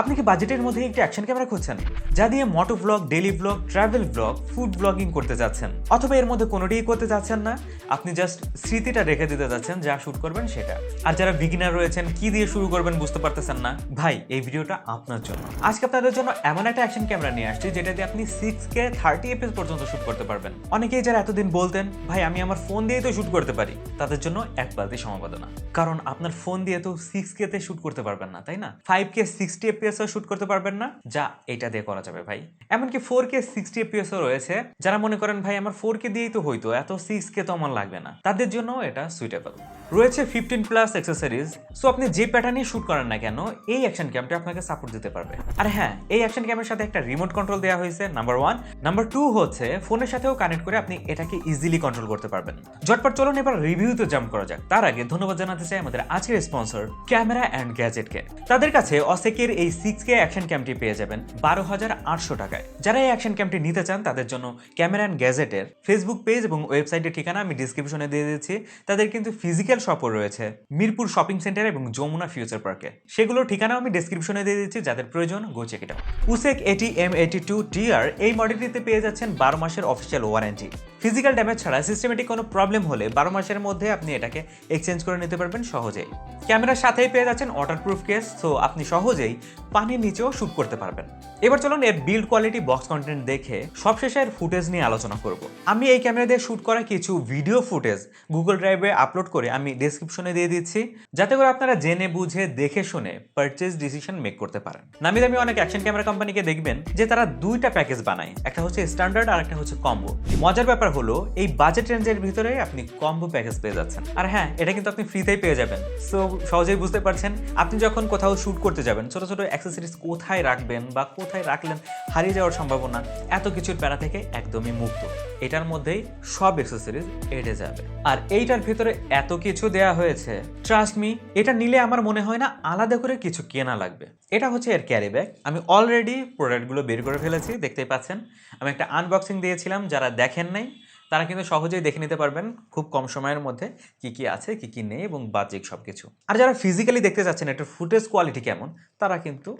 আপনি কি বাজেটের মধ্যে একটি অ্যাকশন ক্যামেরা খুঁজছেন? যা দিয়ে moto vlog daily vlog travel vlog food blogging করতে যাচ্ছেন। অথবা এর মধ্যে কোনোটিই করতে যাচ্ছেন না। আপনি জাস্ট স্মৃতিটা রেখে দিতে যাচ্ছেন, যা শুট করবেন সেটা। আর যারা বিগিনার রয়েছেন, কি দিয়ে শুরু করবেন বুঝতে পারতেছেন না? ভাই, এই ভিডিওটা আপনার জন্য। আজকে আপনাদের জন্য এমন একটা অ্যাকশন ক্যামেরা নিয়ে আসছি, যেটা দিয়ে আপনি সিক্স কে থার্টি এফএস পর্যন্ত শুট করতে পারবেন। অনেকেই যারা এতদিন বলতেন, ভাই, আমি আমার ফোন দিয়েই তো শুট করতে পারি। তাদের জন্য এক বালতি সমাবেদনা। কারণ আপনার ফোন দিয়ে তো সিক্স কে তে শুট করতে পারবেন না, তাই না? Five K sixty FPS shoot করতে পারবেন না? যা, এটা দিয়ে করা যাবে ভাই। এমনকি ফোর কে সিক্সটি এফপিএস রয়েছে। যারা মনে করেন, ভাই, আমার ফোর কে দিয়েই তো হইতো, এত সিক্স কে তো আমার লাগবে না। তাদের জন্য এটা সুইটেবল রয়েছে ফিফটিন প্লাস অ্যাক্সেসরিজ সো আপনি যে প্যাটার্নে শুট করেন না কেন, এই অ্যাকশন ক্যামটা আপনাকে সাপোর্ট দিতে পারবে। আর হ্যাঁ এই অ্যাকশন ক্যামের সাথে একটা রিমোট কন্ট্রোল দেওয়া হয়েছে নাম্বার ওয়ান নাম্বার টু হচ্ছে ফোনের সাথেও কানেক্ট করে আপনি এটাকে ইজিলি কন্ট্রোল করতে পারবেন। ঝটপট চলুন এবার রিভিউতে জাম্প করা যাক। তার আগে ধন্যবাদ জানাতে চাই আমাদের আজকের স্পন্সর ক্যামেরা অ্যান্ড গ্যাজেটকে তাদের কাছে অসেকের এই সিক্স কে অ্যাকশন ক্যামটি পেয়ে যাবেন বারো হাজার আটশো টাকায়। যারা এই অ্যাকশন ক্যামটি নিতে চান, তাদের জন্য ক্যামেরা অ্যান্ড গ্যাজেটের ফেসবুক পেজ এবং ওয়েবসাইটের ঠিকানা আমি ডিসক্রিপশনে দিয়ে দিচ্ছি। তাদের কিন্তু ফিজিক্যাল শপও রয়েছে মিরপুর শপিং সেন্টার এবং যমুনা ফিউচার পার্কে সেগুলোর ঠিকানাও আমি ডিসক্রিপশনে দিয়ে দিচ্ছি, যাদের প্রয়োজন গো চেক এটা উসেক এটি এম এইটি টু টিআর এই মডেলটিতে পেয়ে যাচ্ছেন বারো মাসের অফিসিয়াল ওয়ারেন্টি ফিজিক্যাল ড্যামেজ ছাড়া সিস্টেমেটিক কোনো প্রবলেম হলে বারো মাসের মধ্যে আপনি এটাকে এক্সচেঞ্জ করে নিতে পারবেন সহজেই। ক্যামেরার সাথেই পেয়ে যাচ্ছেন ওয়াটারপ্রুফ কেস সো আপনি সহজেই পানির নিচেও শ্যুট করতে পারবেন। এবার চলুন এর বিল্ড কোয়ালিটি বক্স কন্টেন্ট দেখে সবশেষে এর ফুটেজ নিয়ে আলোচনা করব। আমি এই ক্যামেরা দিয়ে শ্যুট করা কিছু ভিডিও ফুটেজ গুগল ড্রাইভে আপলোড করে আমি ডেসক্রিপশনে দিয়ে দিচ্ছি, যাতে করে আপনারা জেনে, বুঝে, দেখে, শুনে পারচেজ ডিসিশন মেক করতে পারেন। নামি দামি অনেক অ্যাকশন ক্যামেরা কোম্পানিকে দেখবেন যে তারা দুইটা প্যাকেজ বানায়, একটা হচ্ছে স্ট্যান্ডার্ড আর একটা হচ্ছে কম্বো মজার ব্যাপার হলো, এই বাজেট রেঞ্জের ভিতরে আপনি কম্বো প্যাকেজ পেয়ে যাচ্ছেন। আর হ্যাঁ এটা কিন্তু আপনি ফ্রিতেই পেয়ে যাবেন। সো সহজেই বুঝতে পারছেন, আপনি যখন কোথাও শুট করতে যাবেন, ছোট ছোট অ্যাক্সেসরিজ কোথায় রাখবেন বা কোথায় রাখলেন হারিয়ে যাওয়ার সম্ভাবনা, এত কিছুর প্যারা থেকে একদমই মুক্ত। এটার মধ্যেই সব অ্যাক্সেসরিজ এড়ে যাবে। আর এইটার ভিতরে এত কিছু দেয়া হয়েছে। ট্রাস্ট মি এটা নিলে আমার মনে হয় না আলাদা করে কিছু কেনা লাগবে। এটা হচ্ছে এর ক্যারি ব্যাগ আমি অলরেডি প্রোডাক্টগুলো বের করে ফেলেছি, দেখতেই পাচ্ছেন। আমি একটা আনবক্সিং দিয়েছিলাম, যারা দেখেন নাই তারা কিন্তু সহজেই দেখে নিতে পারবেন খুব কম সময়ের মধ্যে কি কি আছে, কি কি নেই এবং বাহ্যিক সব কিছু আর যারা ফিজিক্যালি দেখতে চাচ্ছেন একটা ফুটেজ কোয়ালিটি কেমন, তারা কিন্তু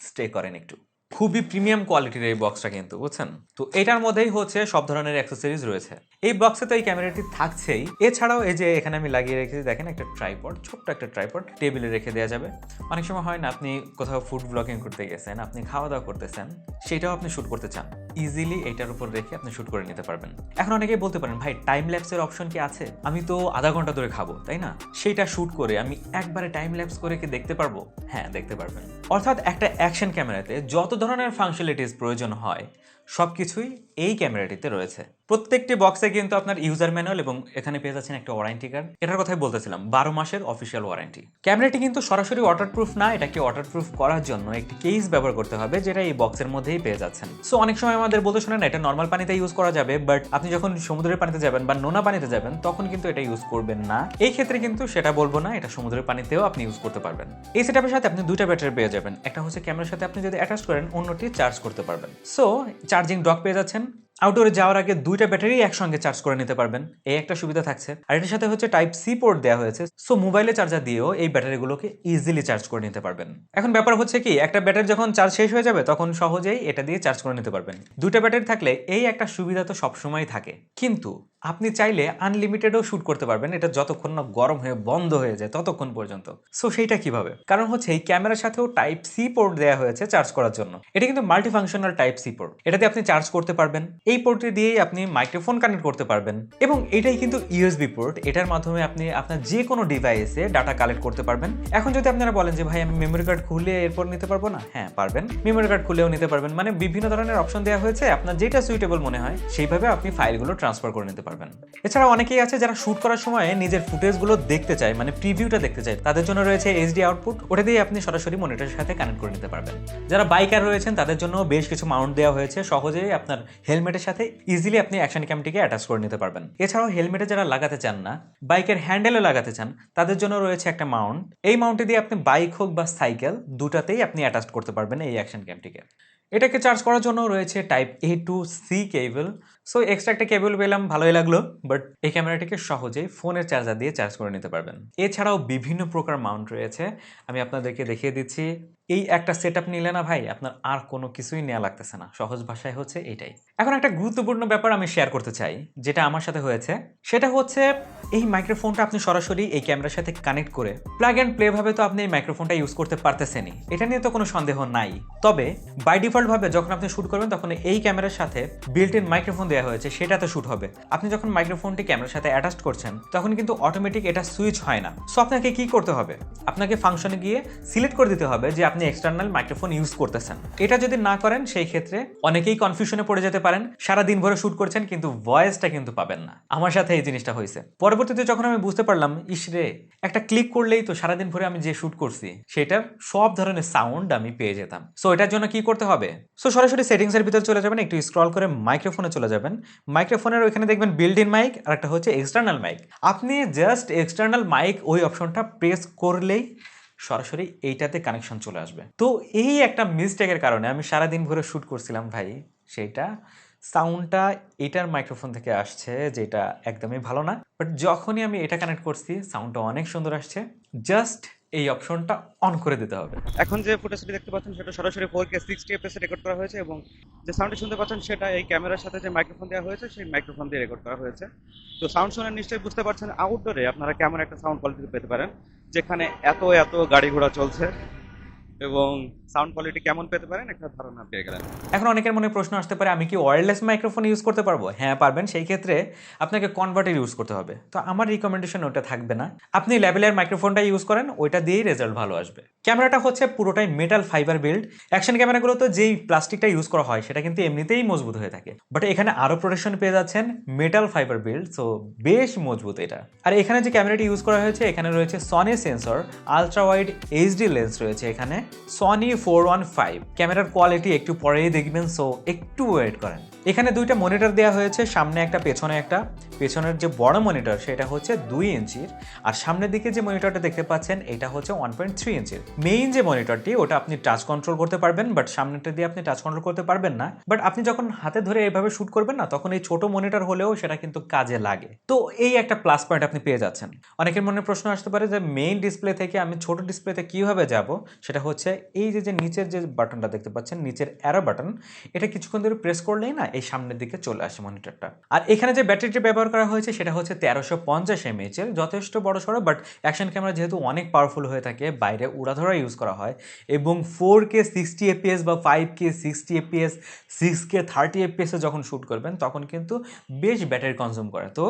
স্টে করেন একটু। খুবই প্রিমিয়াম কোয়ালিটির এই বক্সটা কিন্তু, বুঝছেন? তো এটার মধ্যেই হচ্ছে সব ধরনের অ্যাক্সেসরিজ রয়েছে। এই বক্সে তো এই ক্যামেরাটি থাকছেই। এছাড়াও এই যে এখানে আমি লাগিয়ে রেখেছি, দেখেন একটা ট্রাইপড ছোট্ট একটা ট্রাইপড টেবিলে রেখে দেওয়া যাবে। অনেক সময় হয় না, আপনি কোথাও ফুড ব্লগিং করতে গেছেন, আপনি খাওয়া দাওয়া করতেছেন, সেটাও আপনি শ্যুট করতে চান। ইজিলি এটার উপর রেখে আপনি শ্যুট করে নিতে পারবেন। এখন অনেকেই বলতে পারেন, ভাই টাইম ল্যাপসের অপশন কি আছে? আমি তো আধা ঘণ্টা ধরে খাব, তাই না? সেইটা শ্যুট করে আমি একবারে টাইম ল্যাপস করে কি দেখতে পারব? হ্যাঁ দেখতে পারবেন। অর্থাৎ একটা অ্যাকশন ক্যামেরাতে যত ধরনের ফাংশনালিটিস প্রয়োজন হয় সব কিছুই এই ক্যামেরাটিতে রয়েছে। প্রত্যেকটি বক্সে কিন্তু আপনার ইউজার ম্যানুয়াল এবং এখানে পেয়ে যাচ্ছেন একটা ওয়ারেন্টি কার্ড এটার কথাই বলতেছিলাম, বারো মাসের অফিসিয়াল ওয়ারেন্টি ক্যামেরাটি কিন্তু সরাসরি ওয়াটারপ্রুফ না, এটাকে ওয়াটারপ্রুফ করার জন্য একটি কেস ব্যবহার করতে হবে, যেটা এই বক্সের মধ্যেই পেয়ে যাচ্ছেন। সো অনেক সময় আমাদের বলতে শোনেন এটা নর্মাল পানিতে ইউজ করা যাবে বাট আপনি যখন সমুদ্রের পানিতে যাবেন বা নোনা পানিতে যাবেন, তখন কিন্তু এটা ইউজ করবেন না। এই ক্ষেত্রে কিন্তু সেটা বলব না, এটা সমুদ্রের পানিতেও আপনি ইউজ করতে পারবেন। এই সেটআপের সাথে আপনি দুইটা ব্যাটারি পেয়ে যাবেন। একটা হচ্ছে ক্যামেরার সাথে আপনি যদি অ্যাটাচ করেন, অন্যটি চার্জ করতে পারবেন। সো চার্জিং ডক পেয়ে যাচ্ছেন। আউটডোরে যাওয়ার আগে দুইটা ব্যাটারি একসঙ্গে চার্জ করে নিতে পারবেন। এই একটা সুবিধা থাকছে। আর এটার সাথে হচ্ছে টাইপ সি পোর্ট দেওয়া হয়েছে। সো মোবাইলে চার্জার দিয়েও এই ব্যাটারিগুলোকে ইজিলি চার্জ করে নিতে পারবেন। এখন ব্যাপার হচ্ছে কি, একটা ব্যাটারি যখন চার্জ শেষ হয়ে যাবে, তখন সহজেই এটা দিয়ে চার্জ করে নিতে পারবেন। দুইটা ব্যাটারি থাকলে এই একটা সুবিধা তো সবসময় থাকে। কিন্তু আপনি চাইলে আনলিমিটেডও শ্যুট করতে পারবেন। এটা যতক্ষণ না গরম হয়ে বন্ধ হয়ে যায়, ততক্ষণ পর্যন্ত। সো সেইটা কীভাবে? কারণ হচ্ছে এই ক্যামেরার সাথেও টাইপ সি পোর্ট দেওয়া হয়েছে চার্জ করার জন্য। এটা কিন্তু মাল্টিফাংশনাল টাইপ সি পোর্ট এটাতে আপনি চার্জ করতে পারবেন। এই পোর্টটি দিয়েই আপনি মাইক্রোফোন কানেক্ট করতে পারবেন। এবং এটাই কিন্তু ইউএসবি পোর্ট এটার মাধ্যমে আপনি আপনার যে কোনো ডিভাইসে ডাটা কালেক্ট করতে পারবেন। এখন যদি আপনারা বলেন যে, ভাই, আমি মেমোরি কার্ড খুলে এরপর নিতে পারব না? হ্যাঁ পারবেন। মেমোরি কার্ড খুলেও নিতে পারবেন। মানে বিভিন্ন ধরনের অপশন দেওয়া হয়েছে। আপনার যেটা সুইটেবল মনে হয়, সেইভাবে আপনি ফাইলগুলো ট্রান্সফার করে নিতে পারবেন। এছাড়া অনেকেই আছে যারা শুট করার সময় নিজের ফুটেজগুলো দেখতে চায় মানে প্রিভিউটা দেখতে চায়। তাদের জন্য রয়েছে এইচডি আউটপুট ওটা দিয়ে আপনি সরাসরি মনিটরের সাথে কানেক্ট করে নিতে পারবেন। যারা বাইকার রয়েছেন, তাদের জন্য বেশ কিছু মাউন্ট দেওয়া হয়েছে। সহজেই আপনার হেলমেটের সাথে ইজিলি আপনি অ্যাকশন ক্যামটিকে অ্যাটাচ করে নিতে পারবেন। এছাড়াও হেলমেটে যারা লাগাতে চান না বাইকের হ্যান্ডেলে লাগাতে চান, তাদের জন্য রয়েছে একটা মাউন্ট এই মাউন্টে দিয়ে আপনি বাইক হোক বা সাইকেল দুটাতেই আপনি অ্যাটাচ করতে পারবেন এই অ্যাকশন ক্যামটিকে এটাকে চার্জ করার জন্য রয়েছে type A to C cable so extra একটা কেবল পেলাম, ভালোই লাগল বাট এই ক্যামেরাটিকে সহজেই ফোনের চার্জার দিয়ে চার্জ করে নিতে পারবেন। এছাড়াও বিভিন্ন প্রকার মাউন্ট রয়েছে। আমি আপনাদেরকে দেখিয়ে দিচ্ছি। এই একটা সেট আপ নিলে না ভাই আপনার আর কোনো কিছুই নেওয়া লাগতেছে না। সহজ ভাষায় হচ্ছে এটাই। এখন একটা গুরুত্বপূর্ণ ব্যাপার আমি শেয়ার করতে চাই, যেটা আমার সাথে হয়েছে। সেটা হচ্ছে, এই মাইক্রোফোনটা আপনি সরাসরি এই ক্যামেরার সাথে কানেক্ট করে প্লাগ অ্যান্ড প্লে ভাবে তো আপনি এই মাইক্রোফোনটা ইউজ করতে পারতেছেনই। এটা নিয়ে তো কোনো সন্দেহ নাই। তবে বাই ডিফল্ট ভাবে যখন আপনি শুট করবেন, তখন এই ক্যামেরার সাথে বিল্ট ইন মাইক্রোফোন দেওয়া হয়েছে, সেটাতে শুট হবে। আপনি যখন মাইক্রোফোনটি ক্যামেরার সাথে অ্যাটাচ করছেন, তখন কিন্তু অটোমেটিক এটা সুইচ হয় না। সো আপনাকে কি করতে হবে? আপনাকে ফাংশনে গিয়ে সিলেক্ট করে দিতে হবে যে আপনি এক্সটার্নাল মাইক্রোফোন ইউজ করতেছেন। এটা যদি না করেন, সেই ক্ষেত্রে অনেকেই কনফিউশনে পড়ে যেতে পারেন। সারা দিন ভরে শুট করছেন, কিন্তু ভয়েসটা কিন্তু পাবেন না। আমার সাথে এই জিনিসটা হয়েছে। পরবর্তীতে যখন আমি বুঝতে পারলাম ইসরে একটা ক্লিক করলেই তো সারাদিন ভরে আমি যে শুট করছি সেটার সব ধরনের সাউন্ড আমি পেয়ে যেতাম। সো এটার জন্য কি করতে হবে? সো সরাসরি সেটিংস এর ভিতরে চলে যাবেন, একটু স্ক্রল করে মাইক্রোফোনে চলে যাবেন। মাইক্রোফোনের ওইখানে দেখবেন বিল্ড ইন মাইক আর একটা হচ্ছে এক্সটার্নাল মাইক আপনি জাস্ট এক্সটার্নাল মাইক ওই অপশনটা প্রেস করলেই সরাসরি এইটাতে কানেকশন চলে আসবে। তো এই একটা মিস্টেকের কারণে আমি সারাদিন ভরে শ্যুট করছিলাম ভাই সেটা সাউন্ডটা এটার মাইক্রোফোন থেকে আসছে যেটা একদমই ভালো না। বাট যখনই আমি এটা কানেক্ট করছি সাউন্ডটা অনেক সুন্দর আসছে। জাস্ট এই অপশনটা অন করে দিতে হবে। এখন যে ফুটেজটি দেখতে পাচ্ছেন, সেটা সরাসরি four K sixty FPS record করা হয়েছে এবং যে সাউন্ডটি শুনতে পাচ্ছেন, সেটা এই ক্যামেরার সাথে যে মাইক্রোফোন দেওয়া হয়েছে, সেই মাইক্রোফোন দিয়ে রেকর্ড করা হয়েছে। তো সাউন্ড শুনে নিশ্চয়ই বুঝতে পারছেন আউটডোরে আপনারা কেমন একটা সাউন্ড কোয়ালিটি পেতে পারেন, যেখানে এত এত গাড়ি ঘোড়া চলছে। এবং সাউন্ড কোয়ালিটি কেমন পেতে পারেন? একটা ধারণা পেয়ে গেলেন। এখন অনেকের মনে প্রশ্ন আসতে পারে, আমি কি ওয়্যারলেস মাইক্রোফোন ইউজ করতে পারব? হ্যাঁ পারবেন। সেই ক্ষেত্রে আপনাকে কনভার্টার ইউজ করতে হবে। তো আমার রিকমেন্ডেশন ওটা থাকবে না। আপনি লেভেলের মাইক্রোফোনটা ইউজ করেন, ওইটা দিয়েই রেজাল্ট ভালো আসবে। ক্যামেরাটা হচ্ছে পুরোটাই মেটাল ফাইবার বিল্ড অ্যাকশন ক্যামেরাগুলোতে যেই প্লাস্টিকটা ইউজ করা হয়, সেটা কিন্তু এমনিতেই মজবুত হয়ে থাকে। বাট এখানে আরও প্রোটেকশন পেয়ে যাচ্ছেন মেটাল ফাইবার বিল্ড সো বেশ মজবুত এটা। আর এখানে যে ক্যামেরাটি ইউজ করা হয়েছে, এখানে রয়েছে Sony sensor ultra wide HD lens রয়েছে এখানে। সনি ফোর ওয়ান ফাইভ ক্যামেরার কোয়ালিটি একটু পরেই দেখবেন সো একটু ওয়েট করেন। এখানে দুইটা মনিটর দেওয়া হয়েছে, সামনে একটা, পেছনে একটা। পেছনের যে বড় মনিটর সেটা হচ্ছে দুই ইঞ্চির। আর সামনের দিকে যে মনিটরটা দেখতে পাচ্ছেন, এটা হচ্ছে ওয়ান পয়েন্ট থ্রি ইঞ্চির। মেইন যে মনিটরটি ওটা আপনি টাচ কন্ট্রোল করতে পারবেন বাট সামনেটা দিয়ে আপনি টাচ কন্ট্রোল করতে পারবেন না। বাট আপনি যখন হাতে ধরে এইভাবে শুট করবেন না, তখন এই ছোট মনিটর হলেও সেটা কিন্তু কাজে লাগে। তো এই একটা প্লাস পয়েন্ট আপনি পেয়ে যাচ্ছেন। অনেকের মনে প্রশ্ন আসতে পারে যে মেইন ডিসপ্লে থেকে আমি ছোট ডিসপ্লেতে কীভাবে যাব? সেটা হচ্ছে এই যে যে নিচের যে বাটনটা দেখতে পাচ্ছেন, নিচের অ্যারো বাটন এটা কিছুক্ষণ ধরে প্রেস করলেই না এই সামনের দিকে চলে আসে মনিটরটা আর এখানে যে ব্যাটারিটি ব্যবহার করা হয়েছে, সেটা হচ্ছে তেরোশো পঞ্চাশ এমএইচ এর। যথেষ্ট বড় সড়ো বাট অ্যাকশন ক্যামেরা যেহেতু অনেক পাওয়ারফুল হয়ে থাকে, বাইরে উড়াধরা ইউজ করা হয়, এবং ফোর কে সিক্সটি এপিএস বা five K sixty FPS six K thirty এপিএসে যখন শ্যুট করবেন, তখন কিন্তু বেশ ব্যাটারি কনজিউম করে। তো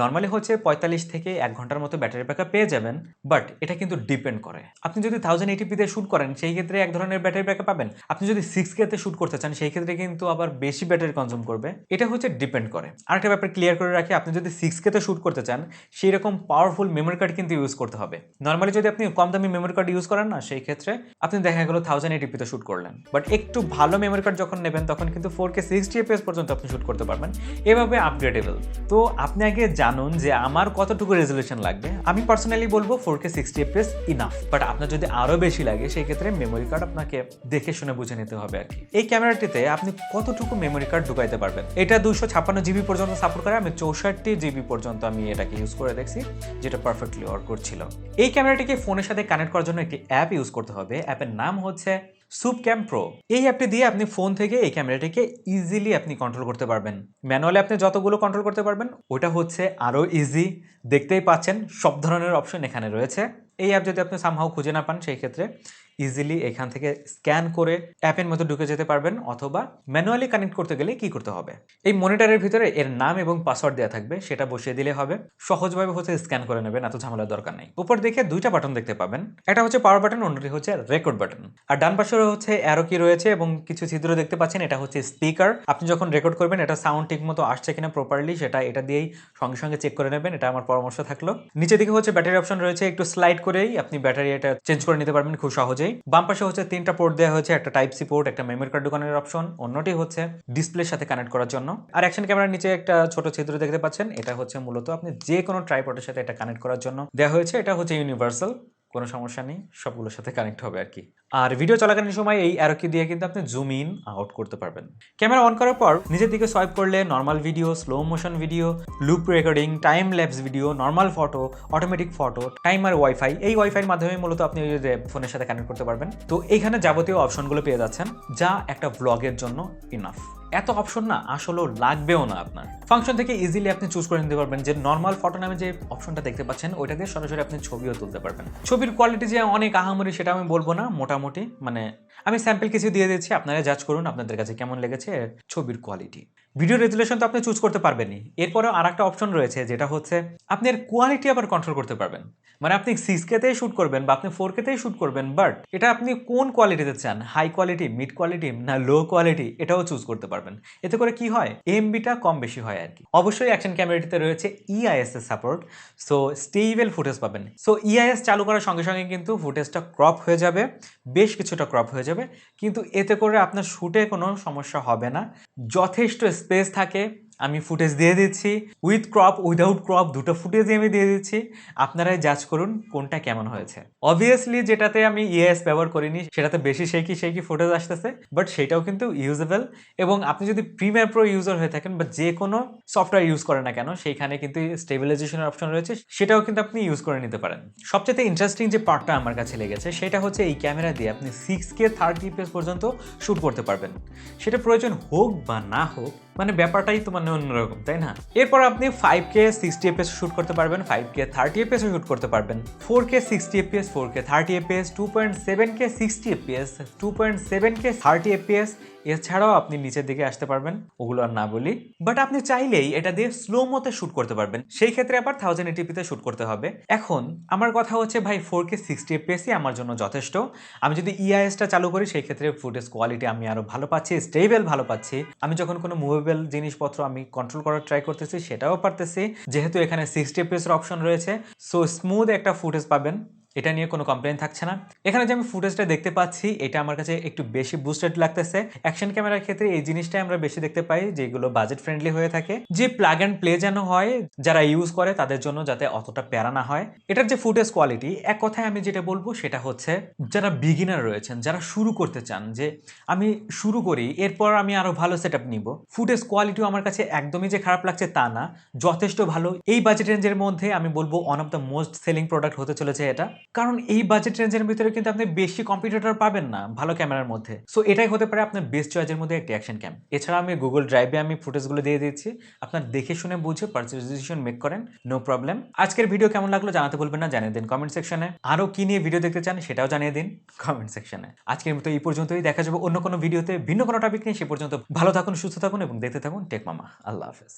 নর্মালি হচ্ছে পঁয়তাল্লিশ থেকে এক ঘণ্টার মতো ব্যাটারি ব্যাকআপ পেয়ে যাবেন বাট এটা কিন্তু ডিপেন্ড করে। আপনি যদি থাউজেন্ড এইটিপিতে শ্যুট করেন, সেই ক্ষেত্রে এক ধরনের ব্যাটারি ব্যাকআপ পাবেন। আপনি যদি সিক্স কেতে শ্যুট করতে চান, সেই ক্ষেত্রে কিন্তু আবার বেশি ব্যাটারি কনজিউম করবে, এটা হচ্ছে ডিপেন্ড করে। আরেকটা ব্যাপার ক্লিয়ার করে রাখি, আপনি যদি সিক্স কেতে শ্যুট করতে চান সেই রকম পাওয়ারফুল মেমোরি কার্ড কিন্তু ইউজ করতে হবে। নর্মালি যদি আপনি কম দামি মেমোরি কার্ড ইউজ করেন না, সেই ক্ষেত্রে আপনি দেখা গেলো থাউজেন্ড এইটিপিতে শ্যুট করলেন। বাট একটু ভালো মেমোরি কার্ড যখন নেবেন, তখন কিন্তু ফোর কে সিক্সটি এপিএস পর্যন্ত আপনি শ্যুট করতে পারবেন। এভাবে আপগ্রেডেবল তো আপনি আগে জানুন যে আমার কতটুকু রেজলিউশন লাগবে। আমি পার্সোনালি বলব four K sixty FPS enough but আপনার যদি আরও বেশি লাগে, সেই ক্ষেত্রে মেমোরি কার্ড আপনাকে দেখে শুনে বুঝে নিতে হবে আর কি। এই ক্যামেরাটিতে আপনি কতটুকু মেমোরি কার্ড ঢুকাইতে পারবেন। এটা দুশো ছাপ্পান্ন জিবি পর্যন্ত সাপোর্ট করে আমি চৌষট্টি জিবি পর্যন্ত আমি এটাকে ইউজ করে দেখছি, যেটা পারফেক্টলি ওয়ার্ক করছিল। এই ক্যামেরাটিকে ফোনের সাথে কানেক্ট করার জন্য একটি অ্যাপ ইউজ করতে হবে। অ্যাপের নাম হচ্ছে সুপ ক্যাম প্রো এই অ্যাপটি দিয়ে আপনি ফোন থেকে এই ক্যামেরাটিকে ইজিলি আপনি কন্ট্রোল করতে পারবেন। ম্যানুয়ালি আপনি যতগুলো কন্ট্রোল করতে পারবেন, ওটা হচ্ছে আরও ইজি দেখতেই পাচ্ছেন, সব ধরনের অপশন এখানে রয়েছে। এই অ্যাপ যদি আপনি সামহাও খুঁজে না পান, সেই ক্ষেত্রে ইজিলি এখান থেকে স্ক্যান করে অ্যাপের মধ্যে ঢুকে যেতে পারবেন অথবা ম্যানুয়ালি কানেক্ট করতে গেলে কি করতে হবে? এই মনিটরের ভিতরে এর নাম এবং পাসওয়ার্ড দেওয়া থাকবে, সেটা বসিয়ে দিলে হবে। সহজভাবে হচ্ছে স্ক্যান করে নেবেন, এত ঝামেলার দরকার নেই। উপর দেখে দুইটা বাটন দেখতে পাবেন। একটা হচ্ছে পাওয়ার বাটন অন্যটি হচ্ছে রেকর্ড বাটন আর ডান পাশে হচ্ছে অ্যারো কি রয়েছে এবং কিছু ছিদ্র দেখতে পাচ্ছেন, এটা হচ্ছে স্পিকার আপনি যখন রেকর্ড করবেন, এটা সাউন্ড ঠিক মতো আসছে কিনা প্রপারলি সেটা এটা দিয়েই সঙ্গে সঙ্গে চেক করে নেবেন, এটা আমার পরামর্শ থাকল। নিচে দিকে হচ্ছে ব্যাটারি অপশন রয়েছে, একটু স্লাইড করেই আপনি ব্যাটারি এটা চেঞ্জ করে নিতে পারবেন খুব সহজেই বাম পাশে হচ্ছে তিনটা পোর্ট দেওয়া হয়েছে, একটা টাইপ সি পোর্ট একটা মেমোরি কার্ড দোকানের অপশন অন্যটি হচ্ছে ডিসপ্লের সাথে কানেক্ট করার জন্য। আর অ্যাকশন ক্যামেরার নিচে একটা ছোট ছিদ্র দেখতে পাচ্ছেন, এটা হচ্ছে মূলত আপনি যে কোনো ট্রাইপোর্টের সাথে এটা কানেক্ট করার জন্য। দেওয়া হয়েছে, এটা হচ্ছে ইউনিভার্সাল কোনো সমস্যা নেই, সবগুলোর সাথে কানেক্ট হবে আর কি। আর ভিডিও চলাকালীন সময় এই অ্যারোকি দিয়ে কিন্তু আপনি জুম ইন আউট করতে পারবেন। ক্যামেরা অন করার পর নিজের দিকে সোয়াইপ করলে normal video slow motion video loop recording time lapse video normal photo automatic photo timer wifi এই ওয়াইফাইয়ের মাধ্যমে মূলত আপনি ওই ফোনের সাথে কানেক্ট করতে পারবেন। তো এইখানে যাবতীয় অপশনগুলো পেয়ে যাচ্ছেন, যা একটা ব্লগের জন্য ইনাফ এত অপশন না, আসলেও লাগবেও না আপনার। ফাংশন থেকে ইজিলি আপনি চুজ করে নিতে পারবেন যে নর্মাল ফটো নামে যে অপশনটা দেখতে পাচ্ছেন, ওইটা দিয়ে সরাসরি আপনি ছবিও তুলতে পারবেন। ছবির কোয়ালিটি যে অনেক আহামরি, সেটা আমি বলব না, মোটামুটি মানে আমি স্যাম্পল কিছু দিয়ে দিয়েছি আপনারা জাজ করুন আপনাদের কাছে কেমন লেগেছে ছবির কোয়ালিটি ভিডিও রেজুলেশন তো আপনি চুজ করতে পারবেনই। এরপরেও আর একটা অপশন রয়েছে, যেটা হচ্ছে আপনি এর কোয়ালিটি আবার কন্ট্রোল করতে পারবেন। মানে আপনি সিক্স কেতেই শ্যুট করবেন বা আপনি ফোর কেতেই শ্যুট করবেন বাট এটা আপনি কোন কোয়ালিটিতে চান? হাই কোয়ালিটি মিড কোয়ালিটি না লো কোয়ালিটি এটাও চুজ করতে পারবেন। এতে করে কি হয়? এমবিটা কম বেশি হয় আর কি। অবশ্যই অ্যাকশন ক্যামেরাটিতে রয়েছে E ইআইএস এর সাপোর্ট সো স্টেবল ফুটেজ পাবেন। সো ইআইএস চালু করার সঙ্গে সঙ্গে কিন্তু ফুটেজটা ক্রপ হয়ে যাবে, বেশ কিছুটা ক্রপ হয়ে যাবে, কিন্তু এতে করে আপনার শ্যুটে কোনো সমস্যা হবে না। যথেষ্ট স্পেস থাকে, আমি ফুটেজ দিয়ে দিচ্ছি। উইথ ক্রপ উইদাউট ক্রপ দুটো ফুটেজই আমি দিয়ে দিচ্ছি। আপনারাই জাজ করুন কোনটা কেমন হয়েছে। অবভিয়াসলি যেটাতে আমি ইএস ব্যবহার করিনি, সেটাতে বেশি সেই কি সেই কি ফুটেজ আসতেছে বাট সেটাও কিন্তু ইউজেবল এবং আপনি যদি প্রিমিয়ার প্রো ইউজার হয়ে থাকেন, বা যে কোনো সফটওয়্যার ইউজ করেন না কেন, সেইখানে কিন্তু স্টেবিলাইজেশনের অপশন রয়েছে, সেটাও কিন্তু আপনি ইউজ করে নিতে পারেন। সবচেয়ে ইন্টারেস্টিং যে পার্টটা আমার কাছে লেগেছে, সেটা হচ্ছে এই ক্যামেরা দিয়ে আপনি সিক্স কে থার্টি পর্যন্ত শ্যুট করতে পারবেন। সেটা প্রয়োজন হোক বা না হোক মানে ব্যাপারটাই তো মানে অন্যরকম, তাই না? এরপর আপনি five K sixty FPS shoot করতে পারবেন five K thirty FPS shoot করতে পারবেন। Four K sixty F FPS four K thirty F FPS two point seven K sixty FPS two point seven K thirty FPS এছাড়াও আপনি নিচের দিকে আসতে পারবেন, ওগুলো আর না বলি। বাট আপনি চাইলেই এটা দিয়ে স্লো মতে শ্যুট করতে পারবেন। সেই ক্ষেত্রে আবার থাউজেন্ড এটিপিতে শ্যুট করতে হবে। এখন, আমার কথা হচ্ছে ভাই ফোর কে সিক্সটি এপিএসই আমার জন্য যথেষ্ট। আমি যদি ইআইএসটা চালু করি, সেই ক্ষেত্রে ফুটেজ কোয়ালিটি আমি আরও ভালো পাচ্ছি স্টেবল ভালো পাচ্ছি। আমি যখন কোনো মুভেবল জিনিসপত্র আমি কন্ট্রোল করার ট্রাই করতেছি, সেটাও পারতেছি। যেহেতু এখানে সিক্সটি এপিএসের অপশন রয়েছে সো স্মুথ একটা ফুটেজ পাবেন। এটা নিয়ে কোনো কমপ্লেন থাকছে না। এখানে যে আমি ফুটেজটা দেখতে পাচ্ছি, এটা আমার কাছে একটু বেশি বুস্টেড লাগতেছে। অ্যাকশন ক্যামেরার ক্ষেত্রে এই জিনিসটাই আমরা বেশি দেখতে পাই, যেগুলো বাজেট ফ্রেন্ডলি হয়ে থাকে। যে প্লাগ অ্যান্ড প্লে যেন হয়, যারা ইউজ করে, তাদের জন্য যাতে অতটা প্যারা না হয়। এটার যে ফুটেজ কোয়ালিটি এক কথায় আমি যেটা বলব, সেটা হচ্ছে যারা বিগিনার রয়েছেন, যারা শুরু করতে চান, যে আমি শুরু করি, এরপর আমি আরও ভালো সেট আপ নিব। ফুটেজ কোয়ালিটিও আমার কাছে একদমই যে খারাপ লাগছে তা না, যথেষ্ট ভালো। এই বাজেট রেঞ্জের মধ্যে আমি বলব one of the most selling product হতে চলেছে এটা। কারণ এই বাজেট রেঞ্জের ভিতরে কিন্তু আপনি বেশি কম্পিউটার পাবেন না ভালো ক্যামেরার মধ্যে। সো এটাই হতে পারে আপনার বেস্ট চয়েসের মধ্যে একটি অ্যাকশন ক্যাম এছাড়া আমি গুগল ড্রাইভে আমি ফুটেজগুলো দিয়ে দিচ্ছি আপনার দেখে শুনে বুঝে পার্চেস ডিসিশন মেক করেন নো প্রবলেম আজকের ভিডিও কেমন লাগল জানাতে বলবেন না, জানিয়ে দিন কমেন্ট সেকশনে আরও কি নিয়ে ভিডিও দেখতে চান সেটাও জানিয়ে দিন কমেন্ট সেকশনে আজকের মতো এই পর্যন্তই, দেখা যাবে অন্য কোনো ভিডিওতে ভিন্ন কোনো টপিক নিয়ে, সে পর্যন্ত ভালো থাকুন, সুস্থ থাকুন এবং দেখতে থাকুন টেক মামা আল্লাহ হাফেজ।